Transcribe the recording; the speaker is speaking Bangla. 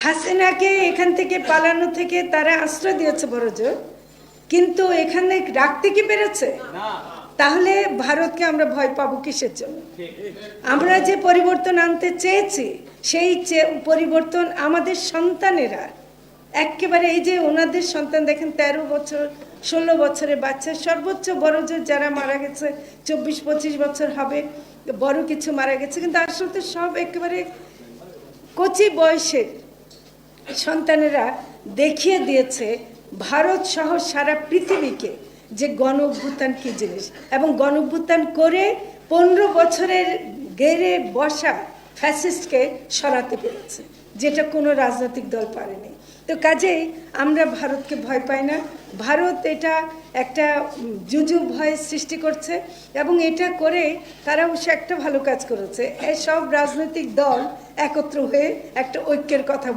হাসিনাকে এখান থেকে পালানো থেকে তারা আশ্রয় দিয়েছে বড় জোর। কিন্তু এখানে রাখতে কি পেরেছে? তাহলে ভারতকে আমরা ভয় পাবো কিসের জন্য? আমরা যে পরিবর্তন আনতে চেয়েছি সেই পরিবর্তন আমাদের সন্তানেরা একেবারে এই যে ওনাদের সন্তান দেখেন তেরো বছর ষোলো বছরের বাচ্চা সর্বোচ্চ বড় জোর যারা মারা গেছে চব্বিশ পঁচিশ বছর হবে বড় কিছু মারা গেছে কিন্তু আসলে তো সব একেবারে কচি বয়সের সন্তানেরা দেখিয়ে দিয়েছে ভারত সহ সারা পৃথিবীকে যে গণ অভ্যুত্থান কী জিনিস। এবং গণ অভ্যুত্থান করে পনেরো বছরের গেড়ে বসা ফ্যাসিস্টকে সরাতে পেরেছে, যেটা কোনো রাজনৈতিক দল পারেনি। তো কাজেই আমরা ভারতকে ভয় পাই না। ভারত এটা একটা জুজু ভয় সৃষ্টি করছে এবং এটা করে তারা অবশ্য একটা ভালো কাজ করেছে। এসব রাজনৈতিক দল একত্র হয়ে একটা ঐক্যের কথা